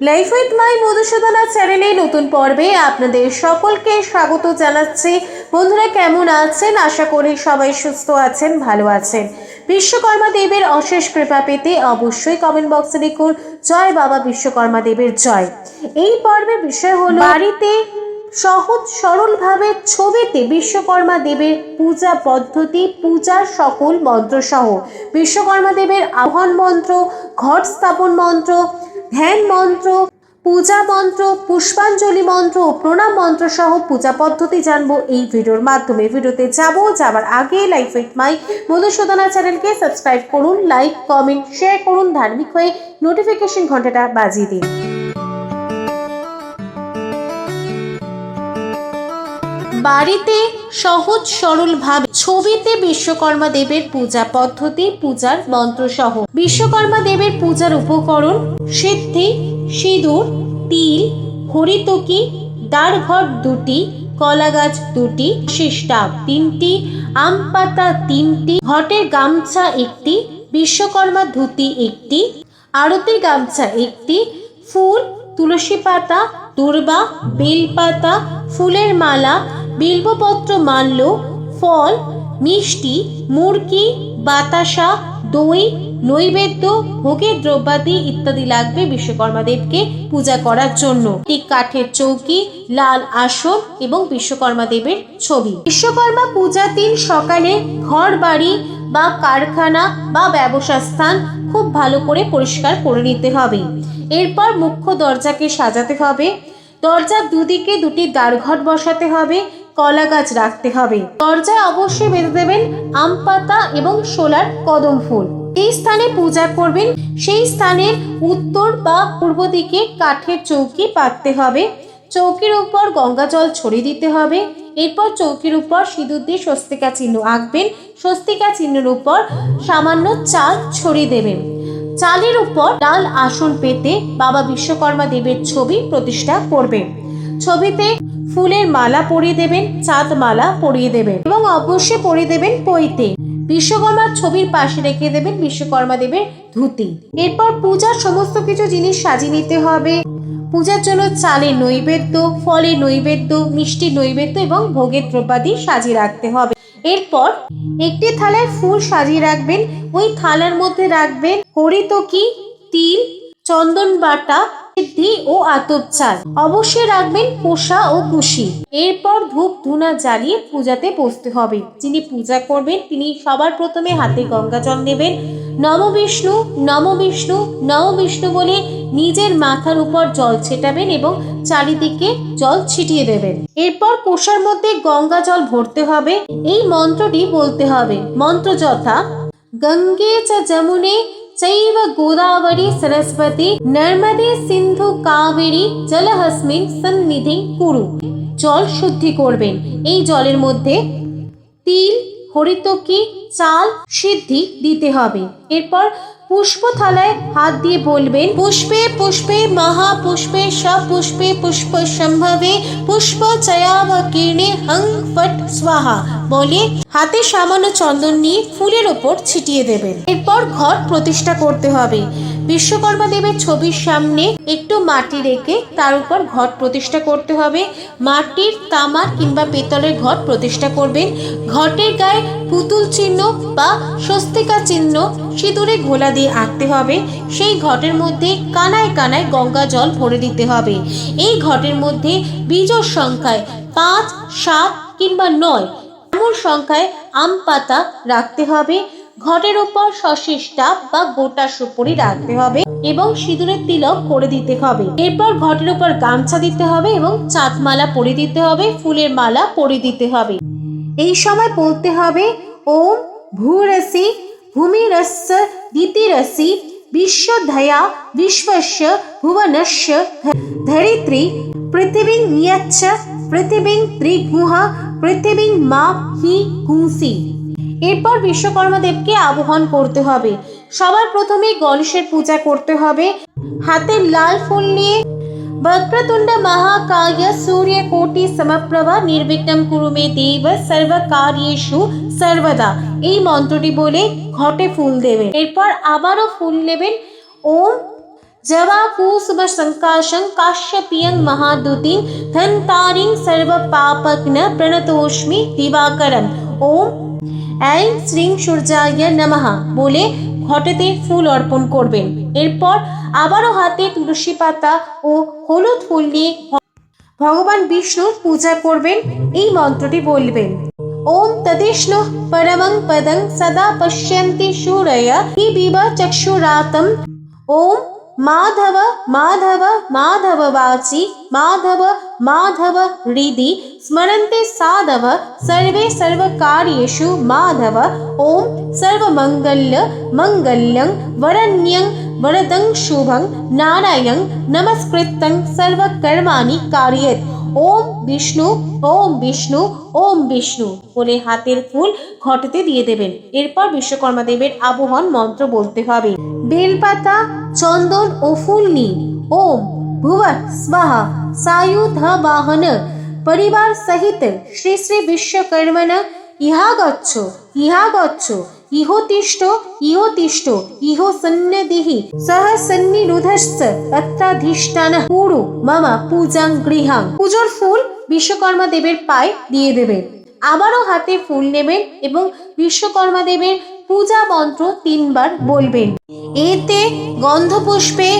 Life with my Madhusudana চ্যানেলে নতুন পর্বে আপনাদের সকলকে স্বাগত জানাচ্ছি। বন্ধুরা, কেমন আছেন? আশা করি সবাই সুস্থ আছেন, ভালো আছেন। বিশ্বকর্মা দেবের অশেষ কৃপা পেতে অবশ্যই কমেন্ট বক্সে লিখুন, জয় বাবা বিশ্বকর্মা দেবের জয়। এই পর্বের বিষয় হলো, বাড়িতে সহজ সরলভাবে ছবিতে বিশ্বকর্মা দেবের পূজা পদ্ধতি পূজার সকল মন্ত্রসহ। বিশ্বকর্মা দেবের আহ্বান মন্ত্র, ঘট স্থাপন মন্ত্র ধ্যান মন্ত্র, পূজা মন্ত্র, পুষ্পাঞ্জলি মন্ত্র ও প্রণাম মন্ত্র সহ পূজা পদ্ধতি জানব এই ভিডিওর মাধ্যমে। ভিডিওতে যাব, যাবার আগে লাইফ উইথ মাই মধুসূদনা চ্যানেলকে সাবস্ক্রাইব করুন লাইক কমেন্ট শেয়ার করুন, ধার্মিক হয়ে নোটিফিকেশন ঘন্টাটা বাজিয়ে দিন। বাড়িতে সহজ সরলভাবে ছবিতে বিশ্বকর্মা দেবের পূজা পদ্ধতি, পূজার মন্ত্রসহ। বিশ্বকর্মা দেবের পূজার উপকরণ সিদ্ধি, সিঁদুর, তিল, হরিতকি দ্বারঘট দুটি কলা গাছ দুটি শিষ্টাব তিনটি, আম পাতা তিনটি, ঘটের গামছা একটি, বিশ্বকর্মা ধুতি একটি, আরতি গামছা একটি, ফুল, তুলসী পাতা, দুর্বা বেলপাতা ফুলের মালা বিল্বপত্র মাল্য ফল, মিষ্টি, মুরগি, বাতাসা, দই, নৈবেদ্য, ভোগের দ্রব্যাদি ইত্যাদি লাগবে বিশ্বকর্মা দেবকে পূজা করার জন্য। একটি কাঠের চৌকি, লাল আসন এবং বিশ্বকর্মা দেবের ছবি। বিশ্বকর্মা পূজা দিন সকালে ঘর বাড়ি বা কারখানা বা ব্যবসা স্থান খুব ভালো করে পরিষ্কার করে নিতে হবে। এরপর মুখ্য দরজাকে সাজাতে হবে। দরজার দুদিকে দুটি দ্বারঘট বসাতে হবে। কলা গাছ রাখতে হবে। দরজায় অবশ্যই বেঁধে দেবেন আম পাতা এবং সোলার কদম ফুল। এই স্থানে পূজা করবেন, সেই স্থানের উত্তর বা পূর্ব দিকে কাঠের চৌকি পাততে হবে। চৌকির উপর গঙ্গা জল ছড়িয়ে দিতে হবে। এরপর চৌকির উপর সিঁদুর দিয়ে স্বস্তিকা চিহ্ন আঁকবেন। স্বস্তিকা চিহ্নের উপর সামান্য চাল ছড়িয়ে দেবেন। চালের উপর ডাল আসন পেতে বাবা বিশ্বকর্মা দেবের ছবি প্রতিষ্ঠা করবেন। ছবিতে ফুলের মালা পরিয়ে দেবেন, চাঁদ মালা পরিয়ে দেবেন এবং অবশ্যই পরিয়ে দেবেন পৈতে। বিশ্বকর্মার ছবির পাশে রেখে দেবেন বিশ্বকর্মা দেবের ধুতি। এরপর পূজার সমস্ত কিছু জিনিস সাজিয়ে নিতে হবে। পূজার জন্য চালের নৈবেদ্য, ফলের নৈবেদ্য মিষ্টি নৈবেদ্য এবং ভোগের দ্রব্যাদি সাজিয়ে রাখতে হবে। এরপর একটি থালায় ফুল সাজিয়ে রাখবেন। ওই থালার মধ্যে রাখবেন হরিতকি, তিল, চন্দন বাটা সিদ্ধি ও আতপ চাল অবশ্যই রাখবেন কোষা ও কুশি এরপর ধূপ ধুনা জ্বালিয়ে পূজাতে বসতে হবে। যিনি পূজা করবেন, তিনি সবার প্রথমে হাতে গঙ্গা জল নেবেন। নম বিষ্ণু নম বিষ্ণু নম বিষ্ণু বলে নিজের মাথার উপর জল ছেটাবেন এবং চারিদিকে জল ছিটিয়ে দেবেন। এরপর কোষার মধ্যে গঙ্গা জল ভরতে হবে। এই মন্ত্রটি বলতে হবে। মন্ত্র যথা, গঙ্গে চা যমুনে চৈব गोदावरी সরস্বতী नर्मदे সিন্ধু কাবেরী জলহস্মিন সন্নিধি কুরু জল শুদ্ধি করবেন। এই জলের মধ্যে তিল, হরিতকি, চাল সিদ্ধি দিতে হবে। এরপর পুষ্প থালায় হাত দিয়ে বলবেন, পুষ্পে পুষ্পে, মহাপুষ্পে, সপুষ্পে, পুষ্প সম্ভবে, পুষ্প চয়াবকীর্ণে হং ফট স্বাহা। বলে হাতে সামান্য চন্দন নিয়ে ফুলের ওপর ছিটিয়ে দেবেন। এরপর ঘর প্রতিষ্ঠা করতে হবে। বিশ্বকর্মা দেবের ছবির সামনে একটু মাটি রেখে তার উপর ঘট প্রতিষ্ঠা করতে হবে। মাটির তামার কিংবা পেতলের ঘট প্রতিষ্ঠা করবেন। ঘটের গায়ে পুতুল চিহ্ন বা স্বস্তিকা চিহ্ন সিঁদুরে ঘোলা দিয়ে আঁকতে হবে। সেই ঘটের মধ্যে কানায় কানায় গঙ্গা জল ভরে দিতে হবে। এই ঘটের মধ্যে বীজর সংখ্যায় পাঁচ, সাত কিংবা নয় এমন সংখ্যায় আম পাতা রাখতে হবে। ঘটের উপর ডাব বা গোটা সুপুরি রাখতে হবে এবং সিঁদুরের তিলক করে দিতে হবে। এরপর ঘটের উপর গামছা দিতে হবে এবং চাঁদমালা পরে দিতে হবে, ফুলের মালা পরে দিতে হবে। এই সময় বলতে হবে, ওম ভূরসি ভূমিরস্য দিতিরসি বিশ্বধয়া বিশ্বস্য ভুবনস্য ধরিত্রী পৃথিবী নিয়চ্ছ পৃথিবী ত্রিগুহা পৃথিবী মা হি কুংসি এরপর বিশ্বকর্মা দেবকে আবাহন করতে হবে সবার প্রথমে গণেশের পূজা করতে হবে হাতে লাল ফুল নিয়ে বক্রতুণ্ড মহাকায় সূর্য কোটি সমপ্রভা নির্বিঘ্নম কুরু মে দেব সর্বকার্যেষু সর্বদা এই মন্ত্রটি বলে ঘটে ফুল দেবেন এরপর আবারও ফুল নেবেন ওম जवाकूसुभ संकाशं काश्यपियं महादुतिं धन्तारिं सर्वपापघ्न प्रणतोष्मि দিবাকরম ওম ऐं শ্রীং সূর্যায় নমঃ বলে ঘটেতে ফুল অর্পণ করবেন। এরপর আবারও হাতে তুলসী পাতা ও হলুদ ফুল নিয়ে ভগবান বিষ্ণুর পূজা করবেন, এই মন্ত্রটি বলবেন। ওম তদিষ্ণু পরমং পদং সদা পশ্যন্তি শূরয় হি বিব চক্ষুরাতম। ওম ಮಾಧವ ಮಾಧವ ಮಾಧವ ವಾಚಿ ಮಾಧವ ಮಾಧವ ಹೃದಿ ಸ್ಮರಂತೆ ಸಾಧವ ಸರ್ವೇ ಸರ್ವ ಕಾರ್ಯೇಷು ಮಾಧವ ಓಂ ಸರ್ವಮಂಗಲ್ಯ ಮಂಗಲ್ಯಂ ವರಣ್ಯಂ ವರದಂ ಶುಭಂ ನಾರಾಯಂ ನಮಸ್ಕೃತಂ ಸರ್ವ ಕರ್ಮಾಣಿ ಕಾರ್ಯತ್ ওম বিষ্ণু ওম বিষ্ণু ওম বিষ্ণু বলে হাতের ফুল ঘটতে দিয়ে দেবেন এরপর বিশ্বকর্মা দেবের আবহন মন্ত্র বলতে হবে বেলপাতা, চন্দন ও ফুল নিন। ওম ভুব স্বাহা। সায়ুধ বাহন পরিবার সহিত শ্রী শ্রী বিশ্বকর্মণ ইহা গচ্ছ ইহা গচ্ছ। ইহো তিষ্ঠ ইহো তিষ্ঠ। ইহো সন্ন্যদিহি। সহ সন্নিরুধস্য তত্রাধিষ্ঠান কুরু মম পূজাং গৃহাং। পুজোর ফুল বিশ্বকর্মা দেবের পায়ে দিয়ে দেবেন আবারও হাতে ফুল নেবেন এবং বিশ্বকর্মা দেবের পূজা মন্ত্র তিনবার বলবেন। এতে গন্ধপুষ্পে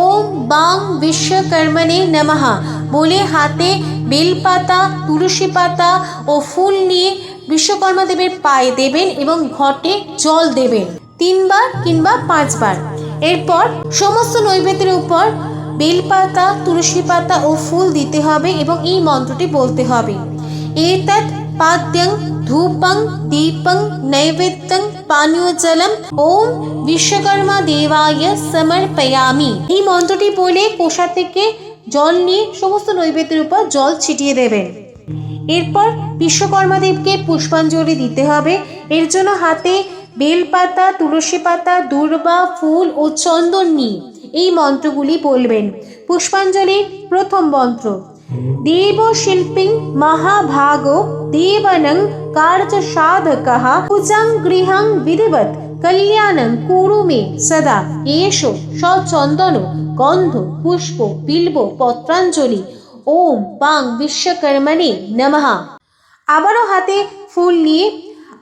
ওম বাং বিশ্বকর্মণে নমঃ। বলে হাতে বেলপাতা তুলসী পাতা ও ফুল নিয়ে বিশ্বকর্মা দেবের পায়ে দেবেন এবং ঘটে জল দেবেন। তিনবার কিংবা পাঁচবার। এরপর সমস্ত নৈবেদ্যের উপর বেলপাতা তুলসী পাতা ও ফুল দিতে হবে এবং এই মন্ত্রটি বলতে হবে। এ পাদ্যং ধূপং দীপং নৈবেদ্যং পানীয় জলম ওম বিশ্বকর্মা দেবায় সমর্পয়ামি এই মন্ত্রটি বলে কোষা থেকে জল নিয়ে সমস্ত নৈবেদ্যের উপর জল ছিটিয়ে দেবেন এরপর বিশ্বকর্মা দেবকে পুষ্পাঞ্জলি দিতে হবে। এর জন্য হাতে বেলপাতা, তুলসী পাতা, দুর্বা, ফুল ও চন্দন নিয়ে এই মন্ত্রগুলি বলবেন। পুষ্পাঞ্জলির প্রথম মন্ত্র। মহাভাগ দেবনং কার্য সাধকः পূজাং গৃহং বিধিবত কল্যাণং কুরু মে সদা এসো সচন্দন গন্ধ পুষ্প বিল্ব পত্রাঞ্জলি ওম বাং বিশ্বকর্মণে নমঃ আবারও হাতে ফুল নিয়ে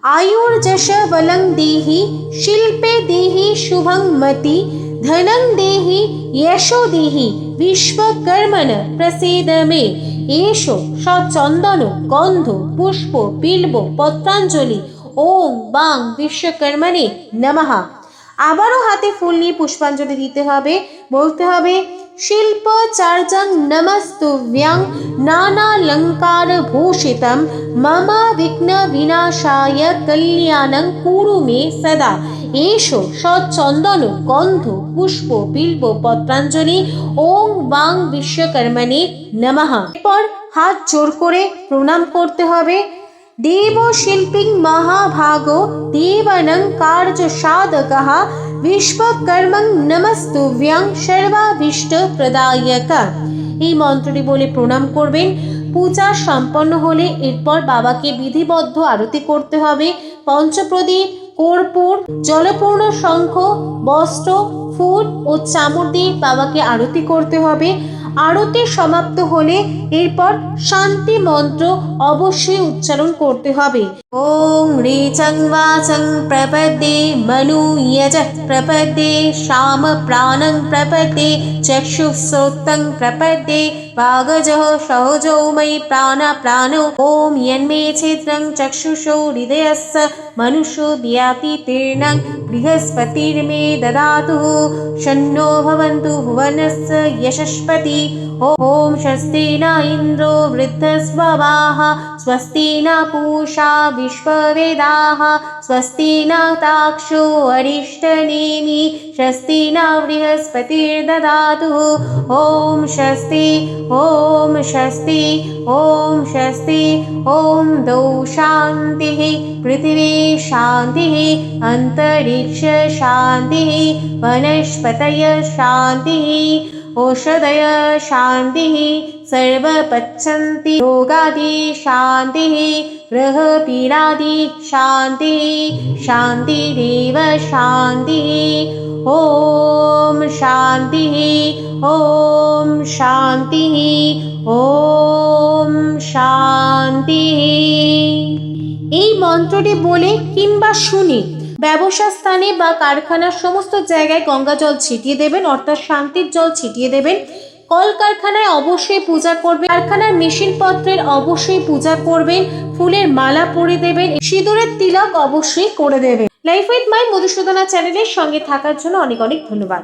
আয়ুর্যশ বলং দেহি শিল্পে দেহি শুভং মতি ধনং দেহি যশো দেহি বিশ্বকর্মণ প্রসিদ মে এসো সচন্দন গন্ধ পুষ্প বিল্ব পত্রাঞ্জলি ওম বাং বিশ্বকর্মণে নমঃ আবারও হাতে ফুল নিয়ে পুষ্পাঞ্জলি দিতে হবে। বলতে হবে শিল্প চার্জং নমস্তুভ্যং নানালঙ্কার ভূষিতম, মম বিঘ্ন বিনাশায় কল্যাণং কুরু মে সদা। এসো সচন্দন গন্ধ, পুষ্প, বিল্ব পত্রাঞ্জলি ওং বাং বিশ্বকর্মণে নমঃ। এরপর হাত জোর করে প্রণাম করতে হবে। দেব শিল্পিং মহাভাগ দেবনং কার্য সাধকः বিশ্বকর্মং নমস্তুভ্যং সর্বাভীষ্ট প্রদায়ক। এই মন্ত্রটি বলে প্রণাম করবেন। পূজা সম্পন্ন হলে এরপর বাবাকে বিধিবদ্ধ আরতি করতে হবে। পঞ্চপ্রদীপ কর্পূর, জলপূর্ণ শঙ্খ, বস্ত্র, ফুল ও চামড় দিয়ে বাবাকে আরতি করতে হবে। আরতি সমাপ্ত হলে এরপর শান্তি মন্ত্র অবশ্যই উচ্চারণ করতে হবে। ওং রেচং বাচং প্রপদে, মনু যজ প্রপদে শ্যাম প্রাণং প্রপদে, চক্ষু শ্রোতং প্রপদে वागज सहजो मयि प्राण प्राणो ॐ यन्मे क्षेत्रं चक्षुषो हृदयस्य मनुष्यो व्याति तीर्णं बृहस्पतिर्मे ददातु शन्नो भवन्तु भुवनस्य यशस्पति ॐ स्वस्ति न इन्द्रो वृद्धस्ववाः स्वस्ति न पूषा विश्ववेदाः स्वस्ति न ताक्षो अरिष्टनेमि स्वस्ति न बृहस्पतिर्ददातु। ॐ स्वस्ति ॐ स्वस्ति ॐ स्वस्ति ॐ दौ शान्तिः पृथिवी शान्तिः अन्तरिक्ष शान्तिः वनस्पतय शान्तिः औषधय शान्तिः सर्वपच्छन्ति रोगादि शान्तिः ग्रहपीडादि शान्तिः शान्तिरेव शान्तिः ওম শান্তি ওম শান্তি ওম শান্তি এই মন্ত্রটি বলে কিংবা শুনে ব্যবসা স্থানে বা কারখানার সমস্ত জায়গায় গঙ্গা জল ছিটিয়ে দেবেন, অর্থাৎ শান্তির জল ছিটিয়ে দেবেন। কলকারখানায় অবশ্যই পূজা করবেন, কারখানার মেশিন পত্রের অবশ্যই পূজা করবেন, ফুলের মালা পরে দেবেন, সিঁদুরের তিলক অবশ্যই করে দেবেন। লাইফ উইথ মাই মধুসূদনা চ্যানেলের সঙ্গে থাকার জন্য অনেক অনেক ধন্যবাদ।